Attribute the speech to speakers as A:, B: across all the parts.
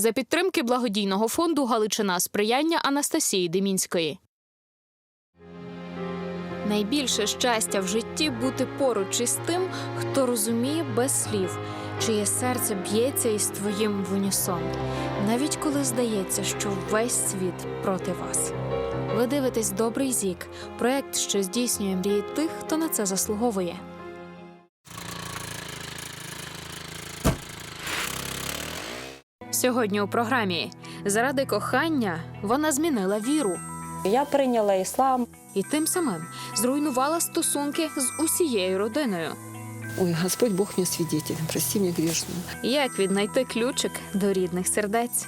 A: За підтримки благодійного фонду Галичина сприяння Анастасії Демінської. Найбільше щастя в житті бути поруч із тим, хто розуміє без слів, чиє серце б'ється із твоїм в унісон, навіть коли здається, що весь світ проти вас. Ви дивитесь добрий зік, проект, що здійснює мрії тих, хто на це заслуговує. Сьогодні у програмі заради кохання вона змінила віру
B: Я прийняла іслам.
A: і тим самим зруйнувала стосунки з усією родиною.
C: Ой, Господь Бог мне свидетель, прости мне грешную.
A: Як віднайти ключик до рідних сердець?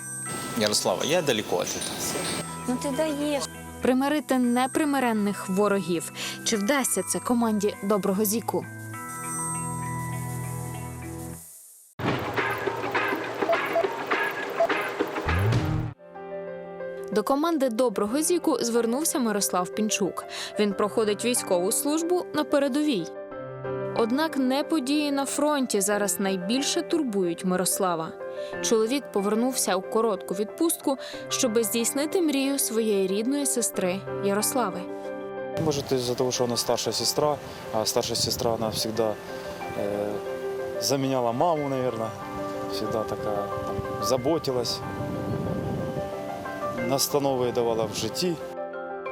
D: Ярослава, я далеко от этого.
B: Ну ти даєш.
A: Примирити непримиренних ворогів. Чи вдасться це команді доброго зіку? До команди доброго зіку звернувся Мирослав Пінчук. Він проходить військову службу на передовій. Однак не події на фронті зараз найбільше турбують Мирослава. Чоловік повернувся у коротку відпустку, щоби здійснити мрію своєї рідної сестри Ярослави.
E: Может, из-за того, что она старшая сестра, а старшая сестра, она всегда э, заменяла маму, всегда такая там, заботилась, настанови давала в житті.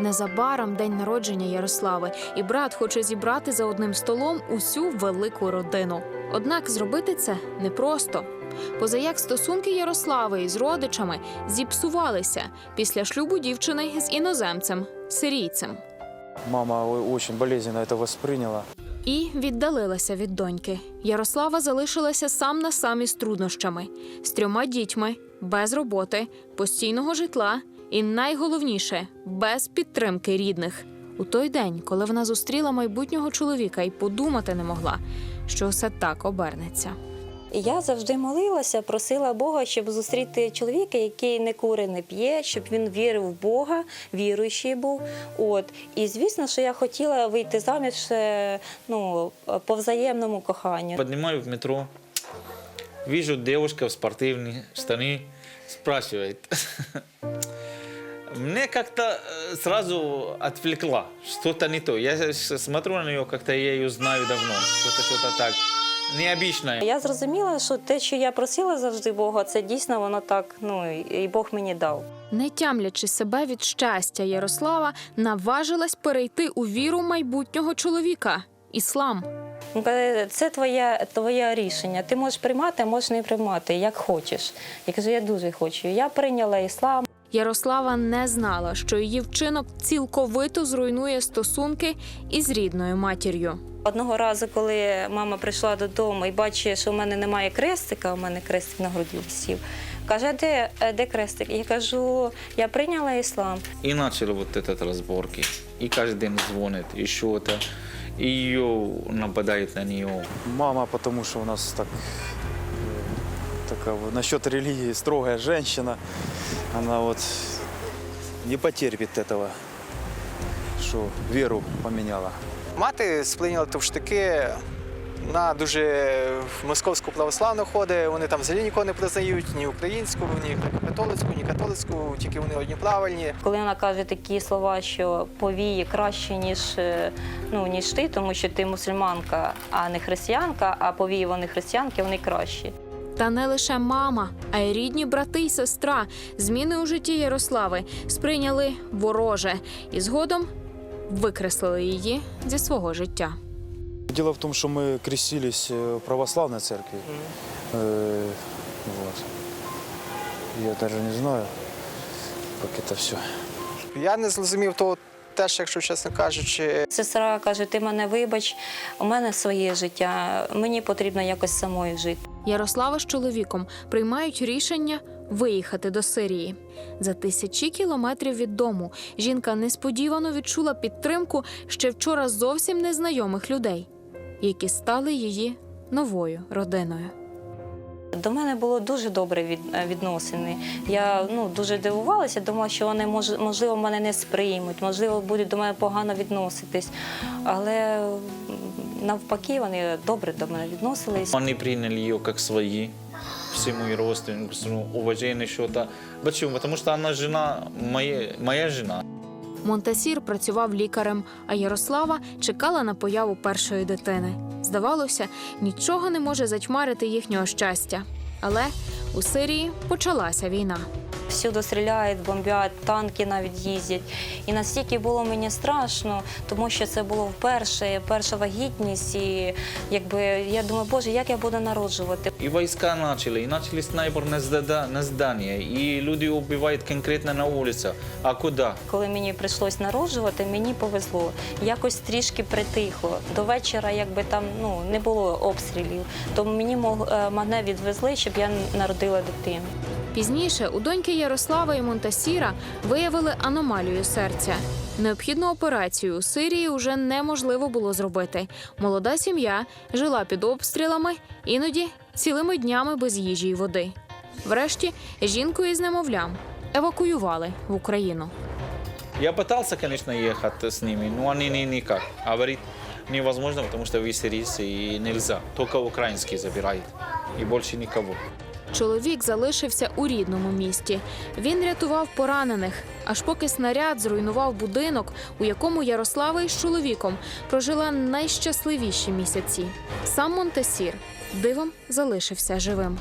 A: Незабаром день народження Ярослави, і брат хоче зібрати за одним столом усю велику родину. Однак зробити це непросто. Позаяк стосунки Ярослави із родичами зіпсувалися після шлюбу дівчини з іноземцем, сирійцем,
E: Мама очень болезненно это восприняла.
A: І віддалилася від доньки. Ярослава залишилася сам на сам із труднощами з трьома дітьми, без роботи, постійного житла і найголовніше без підтримки рідних. У той день, коли вона зустріла майбутнього чоловіка і подумати не могла, що все так обернеться.
B: І я завжди молилася, просила Бога, щоб зустріти чоловіка, який не кури, не п'є, щоб він вірив в Бога, віруючий був. От і звісно, що я хотіла вийти заміж е, ну, по взаємному коханню.
F: Поднимаю в метро, вижу девушка в спортивные штаны, спрашивает. Мне как-то э, сразу отвлекла, что-то не то. Я с- смотрю на нее, как-то я ее знаю давно, что-то что-то так необычное.
B: Я зрозуміла, що те, що я просила завжди Бога, це дійсно воно так. Ну і Бог мені дав.
A: Не тямлячи себе від щастя, Ярослава наважилась перейти у віру майбутнього чоловіка іслам.
B: Це твоє, твоє рішення. Ти можеш приймати, а можеш не приймати, як хочеш. Я кажу, я дуже хочу. Я прийняла іслам.
A: Ярослава не знала, що її вчинок цілковито зруйнує стосунки із рідною матір'ю.
B: Одного разу, коли мама прийшла додому і бачить, що в мене немає крестика, у мене крестик на груді висів. Каже, «А де, е, де крестик? Я кажу, я прийняла іслам.
F: И начали вот этот разборки. И каждый день звонит, и что-то. И ее нападает на нее.
E: Мама, потому что у нас так, э, такая вот, насчет религии строгая женщина, она вот не потерпит этого, что веру поменяла.
G: Мати сплиняла товштики. Вона дуже в московську православну ходить, вони там взагалі нікого не признають, ні українську, ні католицьку, ні католицьку, тільки вони одні правильні.
B: Коли вона каже такі слова, що повії краще, ніж, е, ну, ніж ти, тому що ти мусульманка, а не християнка, а повії вони християнки, вони кращі.
A: Та не лише мама, а й рідні брати й сестра. Зміни у житті Ярослави сприйняли вороже і згодом викреслили її зі свого житта.
E: Дело в том, что мы крестились э, в православной церкви. Э, вот. Я даже не знаю, как это все.
G: Я не зрозумів того теж, якщо чесно кажучи,
B: Сестра каже: ти мене вибач, у мене своє життя, мені потрібно якось самою жити.
A: Ярослава з чоловіком приймають рішення виїхати до Сирії. За тисячі кілометрів від дому жінка несподівано відчула підтримку ще вчора зовсім незнайомих людей, які стали її новою родиною.
B: До мене було дуже добре е, відносини. Я ну, дуже дивувалася, думала, що вони мож, можливо мене не сприймуть, можливо, будуть до мене погано відноситись. Але навпаки, вони добре до мене відносились.
F: Они приняли ее как свои, все мои родственники, ну, уважение что-то. Почему? Потому что она жена, моя, моя жена.
A: Монтасір працював лікарем, а Ярослава чекала на появу першої дитини. Здавалося, нічого не може затьмарити їхнього щастя. Але у Сирії почалася війна.
B: Всюди стріляють, бомблять, танки навіть їздять. І настільки було мені страшно, тому що це було вперше, перша вагітність. І якби я думаю, боже, як я буду народжувати?
F: И войска начали, и начали снайпер на, здание, и люди убивают конкретно на улицах. А куда?
B: Коли мені прийшлось народжувати, мені повезло. Якось трішки притихло. До вечора, якби там ну не було обстрілів, то мені мог- е, мене відвезли, щоб я народила дитину.
A: Пізніше у доньки Ярослава і Монтасіра виявили аномалію серця. Необхідну операцію у Сирії уже неможливо було зробити. Молода сім'я жила під обстрілами, іноді цілими днями без їжі й води. Врешті жінку із немовлям евакуювали в Україну.
F: Я пытался, конечно, ехать с ними, но они не никак. Говорит, невозможно, потому что вы сирийцы и нельзя. Только украинские забирают. И больше никого.
A: Чоловік залишився у рідному місті. Він рятував поранених, аж поки снаряд зруйнував будинок, у якому Ярослава із чоловіком прожила найщасливіші місяці. Сам Монтесір дивом залишився живим.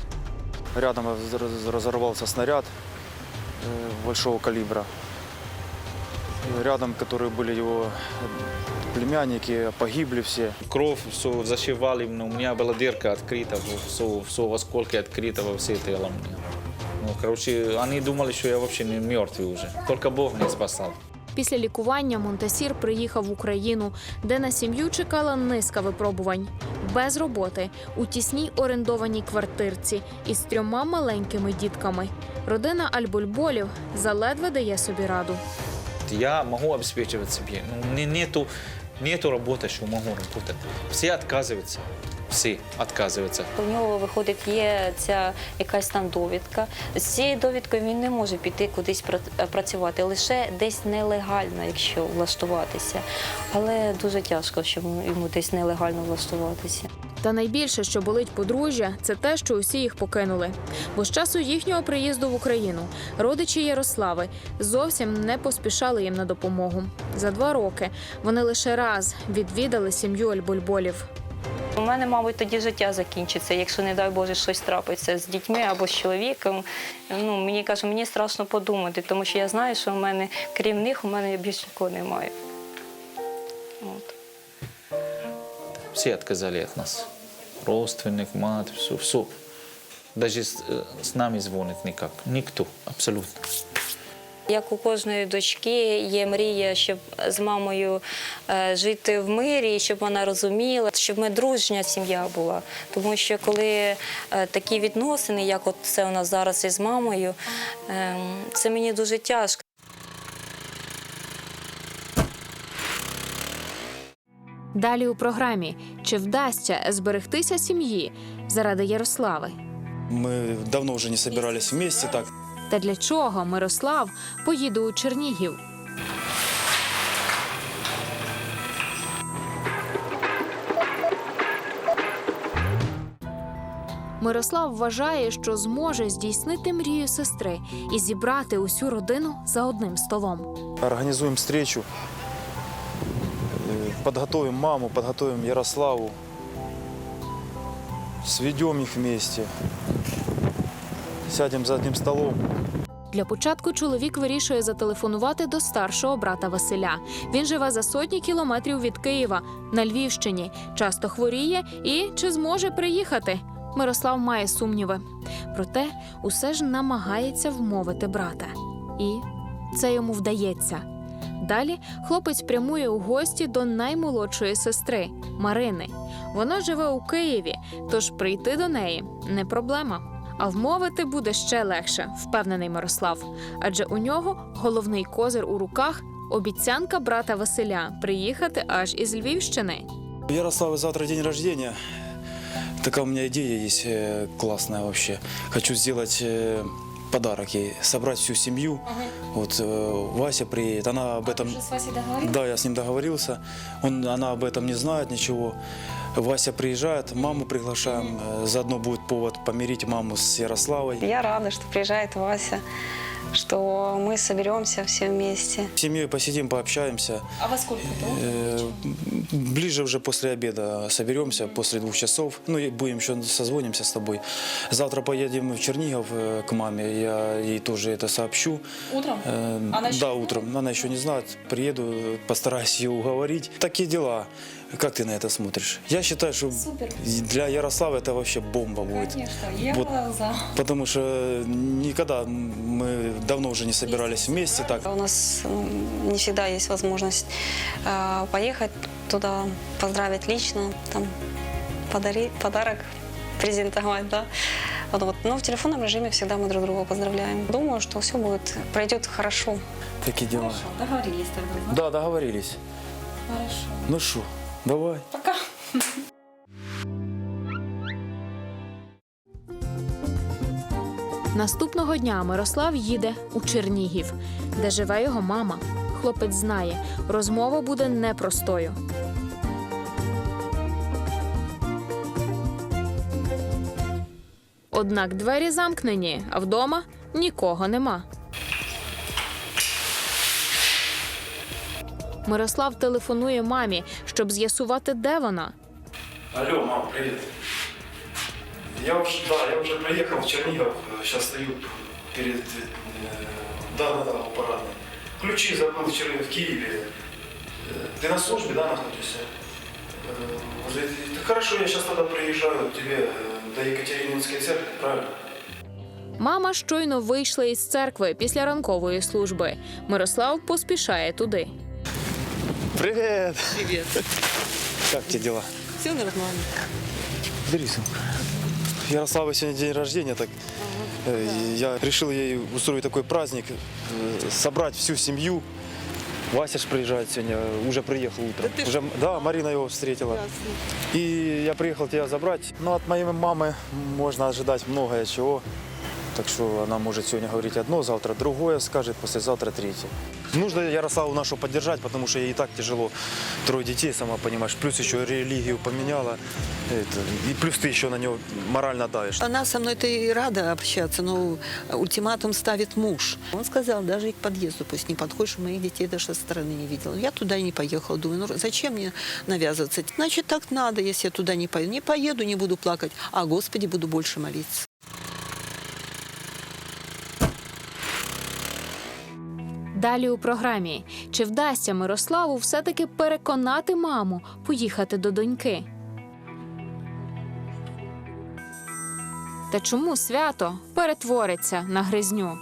E: Рядом розорвався снаряд большого калибра И Рядом, которые были его племянники, погибли все.
F: Кровь все зашивали, но у меня была дырка открыта, все, все в осколке открыто во все тело у меня. Ну, короче, они думали, что я вообще не мертвый уже. Только Бог меня спасал.
A: Після лікування Монтасір приїхав в Україну, де на сім'ю чекала низка випробувань. Без роботи, у тісній орендованій квартирці із трьома маленькими дітками. Родина Альбульболів заледве дає собі раду.
F: Я могу обеспечивать себе. Ну, не- нету, нету работы, что могу работать. Все отказываются. Все отказываются.
B: У нього виходить, є ця якась там довідка. З цією довідкою він не може піти кудись пра- працювати, лише десь нелегально, якщо влаштуватися. Але дуже тяжко, щоб йому десь нелегально влаштуватися.
A: Та найбільше, що болить подружжя, це те, що усі їх покинули. Бо з часу їхнього приїзду в Україну родичі Ярослави зовсім не поспішали їм на допомогу. За два роки вони лише раз відвідали сім'ю Альбульболів.
B: У мене, мабуть, тоді життя закінчиться, якщо, не дай Боже, щось трапиться з дітьми або з чоловіком. Ну, мені кажу, мені страшно подумати, тому що я знаю, що у мене, крім них, у мене більше нікого немає.
F: Все отказали от нас. Родственник, мать, все, все. Даже с, э, с нами звонит никак. Никто, абсолютно.
B: Як у кожної дочки є мрія, щоб з мамою е, жити в мирі, щоб вона розуміла, щоб ми дружня сім'я була. Тому що коли е, такі відносини, як от це у нас зараз із мамою, е, це мені дуже тяжко.
A: Далі у програмі чи вдасться зберегтися сім'ї заради Ярослави?
H: Мы давно уже не собирались вместе так.
A: Та для чого Мирослав поїде у Чернігів? Мирослав вважає, що зможе здійснити мрію сестри і зібрати усю родину за одним столом.
E: Организуем встречу, э, подготовим маму, подготовим Ярославу, сведем их вместе, сядем за одним столом.
A: Для початку чоловік вирішує зателефонувати до старшого брата Василя. Він живе за сотні кілометрів від Києва на Львівщині, часто хворіє і чи зможе приїхати. Мирослав має сумніви. Проте усе ж намагається вмовити брата. І це йому вдається. Далі хлопець прямує у гості до наймолодшої сестри Марини. Вона живе у Києві, тож прийти до неї не проблема. А вмовити буде ще легше, впевнений Мирослав. Адже у нього головний козир у руках обіцянка брата Василя приїхати аж із Львівщини.
H: У Ярославы завтра день рождения. Такая у меня идея есть э, классная вообще. Хочу сделать э, подарок ей, собрать всю семью. Вот э, Вася приедет, она об этом...
A: с Васей договорились?
H: Да, я с ним договорился. Он, она об этом не знает ничего. Вася приезжает, маму приглашаем. Э, Заодно будет повод помирить маму с Ярославой.
I: Я рада, что приезжает Вася, что мы соберемся все вместе.
H: Семьей посидим, пообщаемся.
A: А во сколько
H: Э, Ближе уже после обеда соберемся, после двух часов. Ну и будем еще созвонимся с тобой. Завтра поедем в Чернигов э, к маме. Я ей тоже это сообщу.
A: Утром?
H: Э,
A: Она еще
H: да,
A: не
H: утром. Она еще не знает. Приеду, э, постараюсь ее уговорить. Такие дела. Как ты на это смотришь? Я считаю, что для Ярослава это вообще бомба будет.
A: я
H: Вот. Потому что никогда мы давно уже не собирались вместе так.
I: У нас не всегда есть возможность э, поехать туда, поздравить лично, там, подарить подарок, презентовать, да. Вот, вот. Но в телефонном режиме всегда мы друг друга поздравляем. Думаю, что все будет, пройдет хорошо.
H: Такие дела.
A: Договорились тогда.
H: Да, договорились.
A: Хорошо.
H: Ну что, давай.
A: Пока. Наступного дня Мирослав їде у Чернігів, де живе його мама. Хлопець знає, розмова буде непростою. Однак двері замкнені, а вдома нікого нема. Мирослав телефонує мамі, щоб з'ясувати, де вона.
H: Алло, мам, привет. Я уже, да, я уже приехал в Чернигов, сейчас стою перед, э, да, да, да, у парадной. Ключи забыл в, Чер- в Киеве. Э, Ты на службе, да, находишься? Э, возле- Так хорошо, я сейчас тогда приезжаю к тебе э, до Екатерининской церкви, правильно?
A: Мама щойно вийшла із церкви після ранкової служби. Мирослав поспішає туди.
H: Привет.
C: Привет.
H: Как тебе дела?
C: Все нормально.
H: Сумку. Ярослава сегодня день рождения, так э, я решил ей устроить такой праздник, э, собрать всю семью. Вася ж приезжает сегодня, уже приехал утром.
C: Да
H: уже, да, Марина его встретила. И я приехал тебя забрать. Но от моей мамы можно ожидать многое чего. Так что она может сегодня говорить одно, завтра другое скажет, послезавтра третье. Нужно Ярославу нашу поддержать, потому что ей так тяжело. Трое детей, сама понимаешь. Плюс еще религию поменяла. И плюс ты еще на него морально давишь.
C: Она со мной-то и рада общаться, но ультиматум ставит муж. Он сказал, даже и к подъезду пусть не подходишь, моих детей даже со стороны не видел. Я туда и не поехала. Думаю, ну зачем мне навязываться? Значит, так надо, если я туда не поеду. Не поеду, не буду плакать, а Господи буду больше молиться.
A: Далі у програмі чи вдасться Мирославу все-таки переконати маму поїхати до доньки? Та чому свято перетвориться на гризню?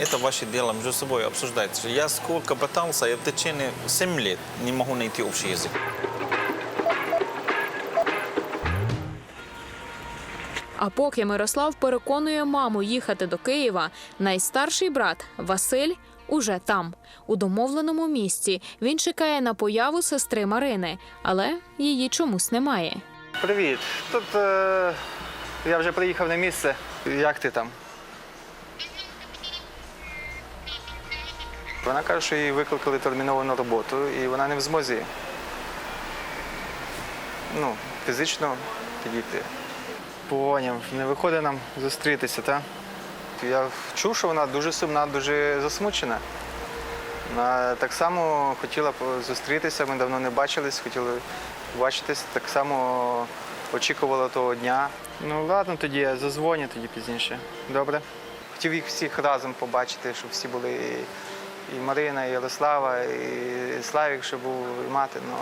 D: Это ваше дело между собой обсуждать. Я сколько пытался, я в течение 7 лет не могу найти общий язык.
A: А поки Мирослав переконує маму їхати до Києва, найстарший брат Василь уже там, у домовленому місці. Він чекає на появу сестри Марини, але її чомусь немає.
G: Привіт. Тут е, я вже приїхав на місце. Як ти там? Вона каже, що її викликали терміново на роботу, і вона не в змозі ну, фізично підійти. Поняв, не виходить нам зустрітися, так? Я чув, що вона дуже сумна, дуже засмучена. Вона так само хотіла зустрітися, ми давно не бачились, хотіли бачитись, так само очікувала того дня. Ну ладно, тоді я зазвоню тоді пізніше. Добре. Хотів їх всіх разом побачити, щоб всі були і- Марина, і Ярослава, і Славік, щоб був, і мати. Ну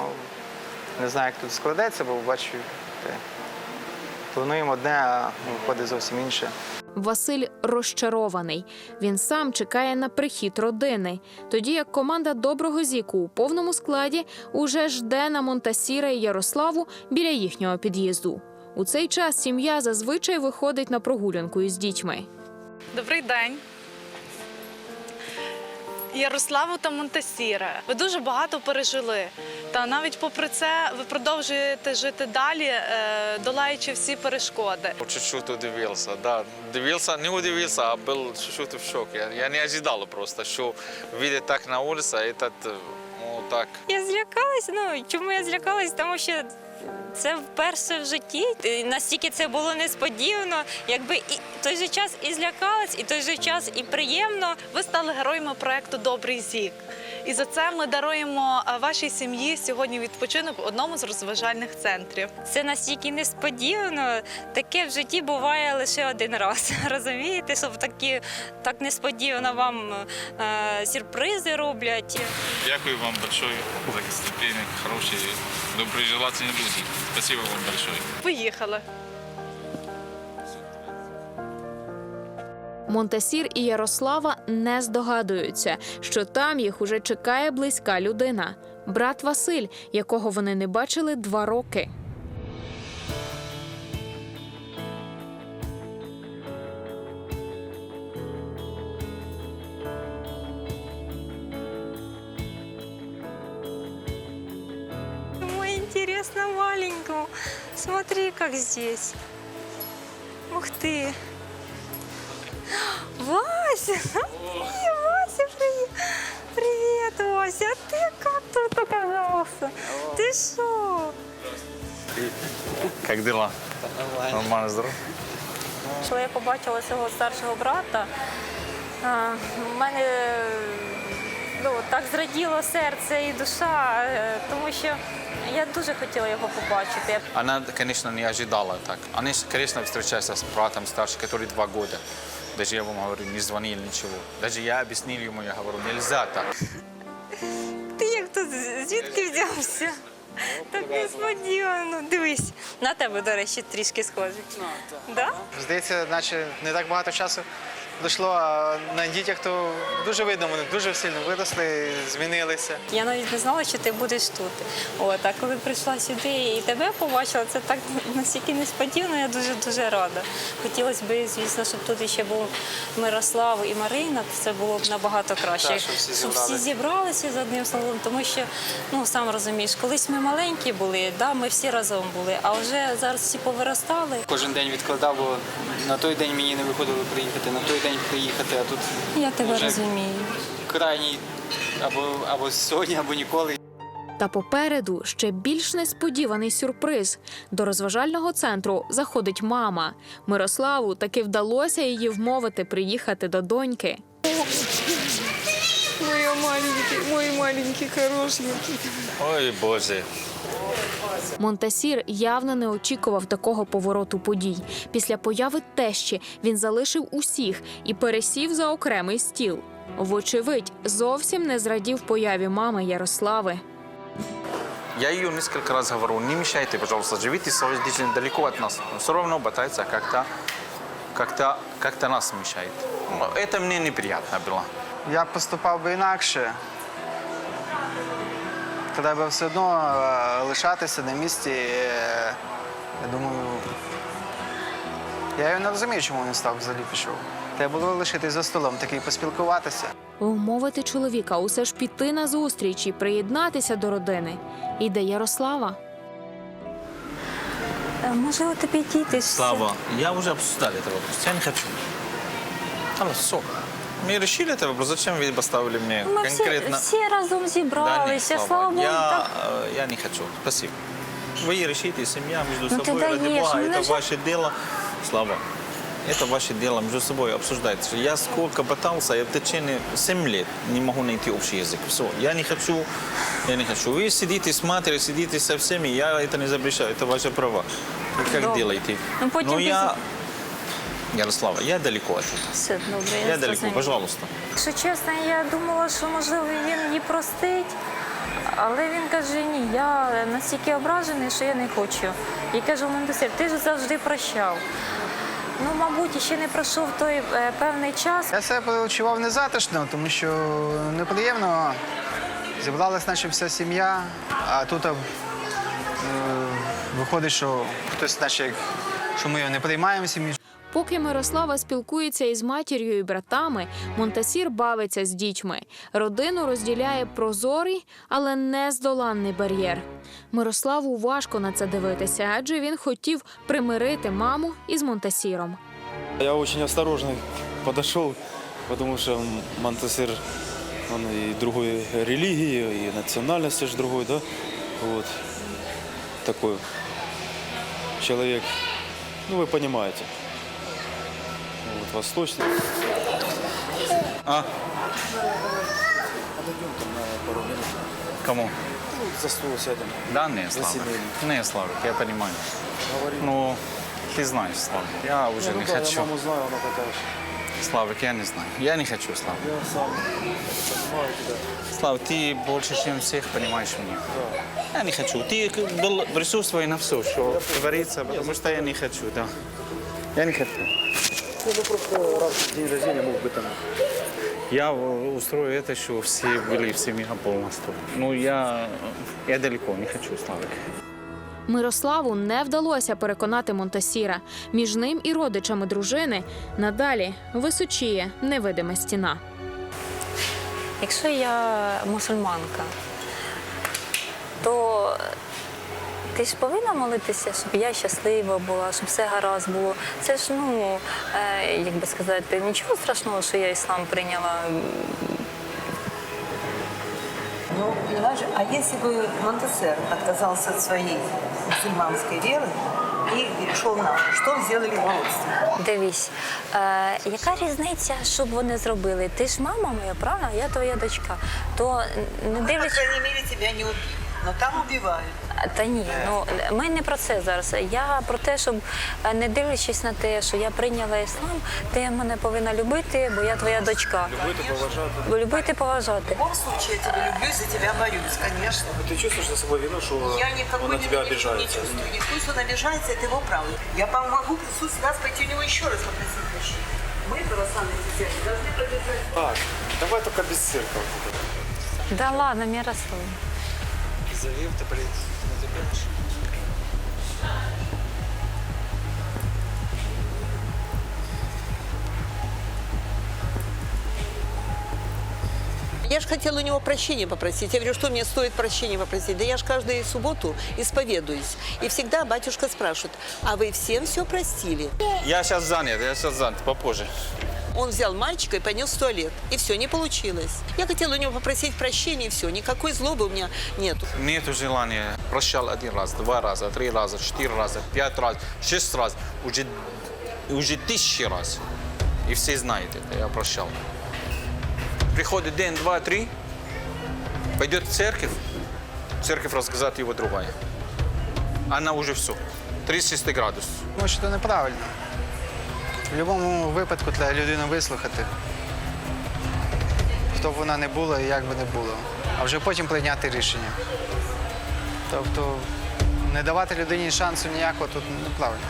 G: не знаю, як тут складеться, бо бачу, плануємо одне, а виходить зовсім інше.
A: Василь розчарований. Він сам чекає на прихід родини, тоді як команда доброго зіку у повному складі уже жде на Монтасіра і Ярославу біля їхнього під'їзду. У цей час сім'я зазвичай виходить на прогулянку із дітьми.
J: Добрий день. Ярославу та Монтасіре. Ви дуже багато пережили. Та навіть попри це ви продовжуєте жити далі, е, долаючи всі перешкоди.
F: Чуть-чуть удивился, да. Удивился, не удивился, а был чуть-чуть в шоке. Я, я не ожидал просто, что видеть так на улице, этот, э, ну, так,
B: Я злякалась. Ну чому я злякалась? Тому що це вперше в житті. Настільки це було несподівано, якби і той же час і злякалась, і той же час і приємно.
J: Ви стали героями проекту Добрий зік. І за це ми даруємо е, вашій сім'ї сьогодні відпочинок в одному з розважальних центрів.
B: Це настільки несподівано. Таке в житті буває лише один раз. Розумієте, щоб такі так несподівано вам е, сюрпризи роблять.
F: Дякую вам большое за гостеприимные, хорошие, доброжелательные люди. Спасибо вам большое.
J: Поїхали.
A: Монтасір і Ярослава не здогадуються, що там їх уже чекає близька людина брат Василь, якого вони не бачили два роки.
B: Интересно маленькому. Смотри, как здесь. Ух ты. Вася! Смотри, Вася, привет! Привет, Вася! А ты как тут оказался? Ты что?
F: Как дела? Нормально, здорово?
B: Коли я побачила свого старшого брата, а, в мене ну, так зраділо серце і душа, е, тому що я дуже хотіла його побачити.
F: Она, конечно, не ожидала так. Они, конечно, встречаются с братом старше, который два года. Даже я вам говорю, не звонил ничего. Даже я объяснил ему, я говорю, нельзя так.
B: Ти як тут звідки взявся? Так несподівано. Дивись, на тебе, до речі, трішки схожий. Да?
G: Здається, наче не так багато часу дійшло, а на дітях то дуже видно, вони дуже сильно виросли, змінилися.
B: Я навіть не знала, що ти будеш тут. От, а коли прийшла сюди і тебе побачила, це так настільки несподівано, я дуже дуже рада. Хотілося б, звісно, щоб тут ще був Мирослав і Марина, це було б набагато краще.
G: Так, щоб всі
B: щоб всі
G: зібралися.
B: зібралися з одним словом, тому що, ну сам розумієш, колись ми маленькі були, да, ми всі разом були, а вже зараз всі повиростали.
K: Кожен день відкладав, бо на той день мені не виходило приїхати, на той день приїхати, а тут
B: Я тебе
K: Вже-
B: розумію.
K: крайній або, або сьогодні, або ніколи.
A: Та попереду ще більш несподіваний сюрприз. До розважального центру заходить мама. Мирославу таки вдалося її вмовити приїхати до доньки
F: Ой, Боже.
A: Монтасір явно не очікував такого повороту подій. Після появи тещі він залишив усіх і пересів за окремий стіл. Вочевидь, зовсім не зрадів появі мами Ярослави.
F: Я ее несколько раз говорю, не мешайте, пожалуйста, живите совсем далеко от нас. Но все равно пытается как-то как-то как-то нас мешает. Ну, Это мне неприятно было.
G: Я б поступав би інакше. Треба все одно е, лишатися на місці. е, Я думаю, я його не розумію, чому він став взагалі пішов. Треба було лишитись за столом, такий поспілкуватися.
A: Вмовити чоловіка усе ж піти на зустріч і приєднатися до родини. Іде Ярослава.
B: Е, Можливо, тобі діти.
D: Слава, я уже обсуждал этот вопрос. Я не хочу. Алло, все. Мы решили этот вопрос. Зачем вы поставили мне
B: Ми всі,
D: конкретно?
B: всі разом
D: Да
B: зібралися,
D: нет,
B: слава Богу,
D: я,
B: так.
D: э, я не хочу. Спасибо. Вы решите, семья между
B: Ну, ты
D: собой, ради
B: даешь,
D: Бога,
B: ну,
D: это
B: даже-
D: ваше дело. Слава. Это ваше дело, между собой обсуждайте. Я сколько пытался, я в течение 7 лет не могу найти общий язык. Все, я не хочу, я не хочу. Вы сидите с матерью, сидите со всеми, я это не запрещаю, это ваше право. Вы как
B: Добре.
D: делаете?
B: Ну, потім
D: Но я,
B: пізно-
D: Ярослава, я далеко от этого.
B: Все добре, я,
D: Я далеко,
B: зрозуміла.
D: пожалуйста.
B: Якщо чесно, я думала, що можливо він її простить, але він каже, ні, я настільки ображений, що я не хочу. І кажу, Мендесир, ти ж завжди прощав. Ну, мабуть, ще не пройшов той е, певний час.
G: Я себе почував незатишно, тому що неприємно. Зібралась наша вся сім'я, а тут е, виходить, що хтось, наче, як- що ми його не приймаємо в сім'ю.
A: Поки Мирослава спілкується із матір'ю і братами, Монтасір бавиться з дітьми. Родину розділяє прозорий, але нездоланний бар'єр. Мирославу важко на це дивитися, адже він хотів примирити маму із Монтасіром.
H: Я очень осторожно подошел, потому что Монтесер, он и другой религии, и национальности же другой, да, вот, такой человек, ну, вы понимаете, вот, восточный.
F: А?
H: Подойдем там на пару минут,
F: Кому?
H: ну, за стол сядем,
F: Да, не, Славик. Не, Славик, я понимаю.
H: говорим.
F: Ну, ты знаешь, Славик, я уже
H: ну
F: не
H: да,
F: хочу.
H: я маму знаю, она такая.
F: Славик, я не знаю. Я не хочу, Славик.
H: Я сам понимаю тебя.
F: Слав, ты больше, чем всех понимаешь меня. Я не хочу. Ты был присутствуй на все, что говорится, потому что я не хочу, да. Я не хочу.
H: Ну, ну, просто раз в день рождения мог бы там
F: Я э, устрою это, что все были в семье полностью. Ну, я, я далеко не хочу, Славик.
A: Мирославу не вдалося переконати Монтасіра. Між ним і родичами дружини надалі височіє невидима стіна.
B: Якщо я мусульманка, то ти ж повинна молитися, щоб я щаслива була, щоб все гаразд було. Це ж, ну, е, як би сказати, нічого страшного, що я іслам прийняла.
L: Ну, понимаешь, а если бы Монтесер отказался от своей мусульманской веры и перешел в нашу, что сделали бы родственники?
B: Дивись, е, яка різниця, що б вони зробили? Ти ж мама моя, правильно? а Я твоя дочка. То не
L: По
B: дивлячись.
L: крайней мере, тебя не убили. Но там убивают.
B: Та ні, ну ми не про це зараз. Я про те, щоб е, не дивлячись на те, що я прийняла іслам, ти мене повинна любити, бо я твоя дочка.
H: любити, поважати.
B: Бо любити, поважати.
L: В любом случае, я тебя люблю и за тебя борюсь, конечно.
H: Ты чувствуешь за собой вину, что
L: Я никакой
H: он на тебя
L: вины не
H: обижается?
L: чувствую. Не пусть он обижается, это его право. Я помогу в присутствии нас пойти у него еще раз попросить прощения. Мы, православные христиане, должны поддержать
H: Так, давай только без цирка.
B: Да ладно, Мирослав.
K: Завів, тепер не забереш.
C: Я же хотела у него прощения попросить. Я говорю, что мне стоит прощения попросить? Да я же каждую субботу исповедуюсь. И всегда батюшка спрашивает, а вы всем все простили?
F: Я сейчас занят, я сейчас занят, попозже.
C: Он взял мальчика и понес в туалет. И все, не получилось. Я хотела у него попросить прощения, и все. Никакой злобы у меня нету.
F: Нету желания. Прощал один раз, два раза, три раза, четыре раза, пять раз, шесть раз. Уже, уже тысячи раз. И все знают это, я прощал. Приходит день, два, три, пойдет в церковь, церковь рассказать его другая. Она уже все. 360 градусов.
G: Це неправильно. В будь-якому випадку треба людину вислухати, хто б вона не була і як би не було, а вже потім прийняти рішення. Тобто не давати людині шансу ніякого тут неправильно.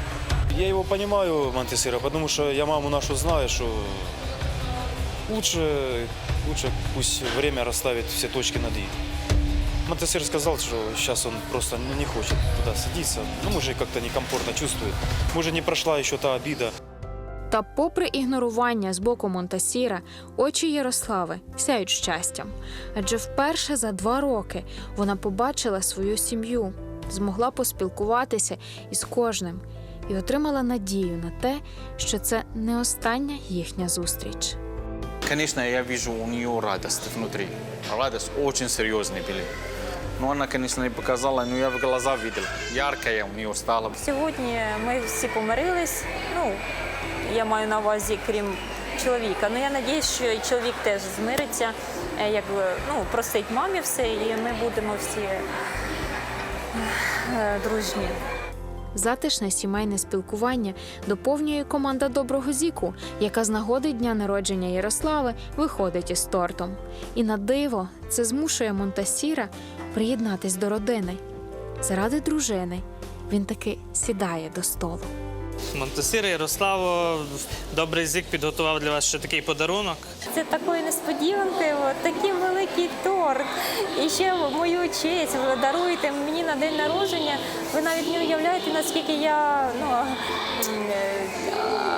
H: Я его понимаю, Монтесера, потому что я маму нашу знаю, что лучше, лучше пусть время расставит все точки над «и». Монтесер сказал, что сейчас он просто не хочет туда садиться. Ну, может, как-то некомфортно чувствует. Может, не прошла еще та обида.
A: Та, попри ігнорування з боку Монтасіра, очі Ярослави сяють щастям. Адже вперше за два роки вона побачила свою сім'ю, змогла поспілкуватися із кожним і отримала надію на те, що це не остання їхня зустріч.
F: Конечно, я вижу у нее радость внутри. Радость очень серьезная были. Но она, конечно, не показала, но я в глаза видел. Яркая у нее стала.
B: Сьогодні ми всі помирились. Ну, я маю на увазі, крім чоловіка. Ну я надіюсь, що і чоловік теж змириться, е, якби ну, простить мамі все, і ми будемо всі е, дружні.
A: Затишне сімейне спілкування доповнює команда доброго зіку, яка з нагоди дня народження Ярослави виходить із тортом. І на диво це змушує Монтасіра приєднатись до родини. Заради дружини він таки сідає до столу.
M: Монтесіра Ярославо, добрий зік підготував для вас ще такий подарунок.
B: Це такої несподіванки, от, такий великий торт. І ще в мою честь ви даруєте мені на день народження. Ви навіть не уявляєте, наскільки я ну, е,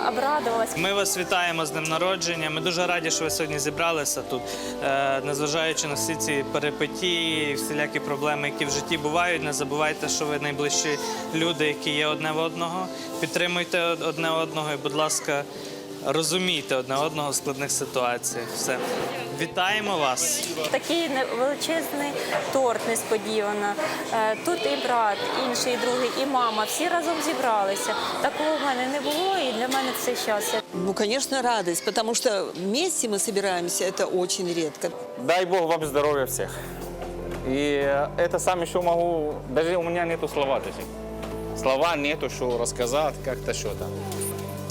B: обрадувалась.
M: Ми вас вітаємо з днем народження. Ми дуже раді, що ви сьогодні зібралися тут. Е, Незважаючи на всі ці перипетії, всілякі проблеми, які в житті бувають, не забувайте, що ви найближчі люди, які є одне в одного. Підтримуйте одне одного і, будь ласка, розумійте одне одного в складних ситуаціях. Все. Вітаємо вас!
B: Такий не- величезний торт несподівано. Е, Тут і брат, інший, і другий, і мама. Всі разом зібралися. Такого в мене не було, і для мене це щастя.
C: Ну, конечно, радость, потому что вместе мы собираемся, это очень редко.
F: Дай Бог вам здоровья всех. И это сам еще могу, даже у меня нету слова даже. Слова нету, что рассказать, как-то что-то.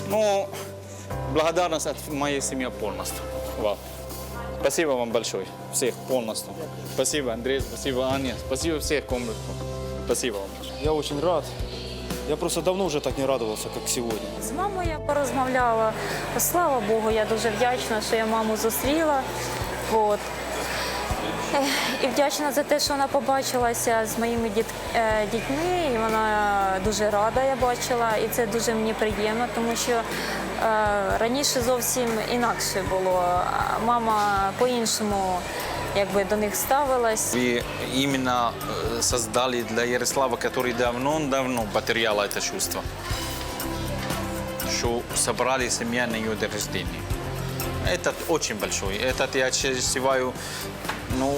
F: Ну, благодарность от моей семьи полностью. Вам. Спасибо вам большое, всех полностью. Спасибо, Андрей, спасибо, Аня, спасибо всех, кому. Спасибо вам.
H: Я очень рад. Я просто давно уже так не радовался, как сегодня.
B: З мамою я порозмовляла. Слава Богу, я дуже вдячна, що я маму зустріла. От Ех, І вдячна за те, що вона побачилася з моїми діт- е, дітьми. І вона дуже рада, я бачила. І це дуже мені приємно, тому що е, раніше зовсім інакше було. А Мама по-іншому якби, до них ставилась.
D: Вы именно э, создали для Ярослава, который давно-давно потерял это чувство, что собрали семья на ее день рождения. Это очень большой. Это я считаю, ну,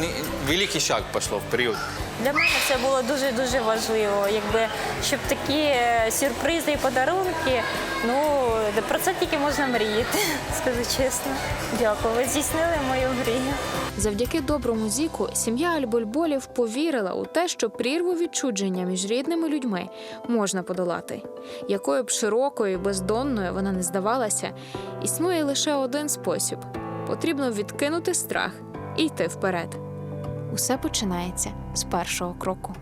D: не- великий шаг пошло вперед.
B: Для мене це було дуже дуже важливо, якби щоб такі е, сюрпризи і подарунки. Ну про це тільки можна мріяти, скажу чесно. Дякую. Ви здійснили мою мрію.
A: Завдяки доброму зіку сім'я Альбольболів повірила у те, що прірву відчудження між рідними людьми можна подолати. Якою б широкою і бездонною вона не здавалася, існує лише один спосіб: потрібно відкинути страх і йти вперед. Усе починається з першого кроку.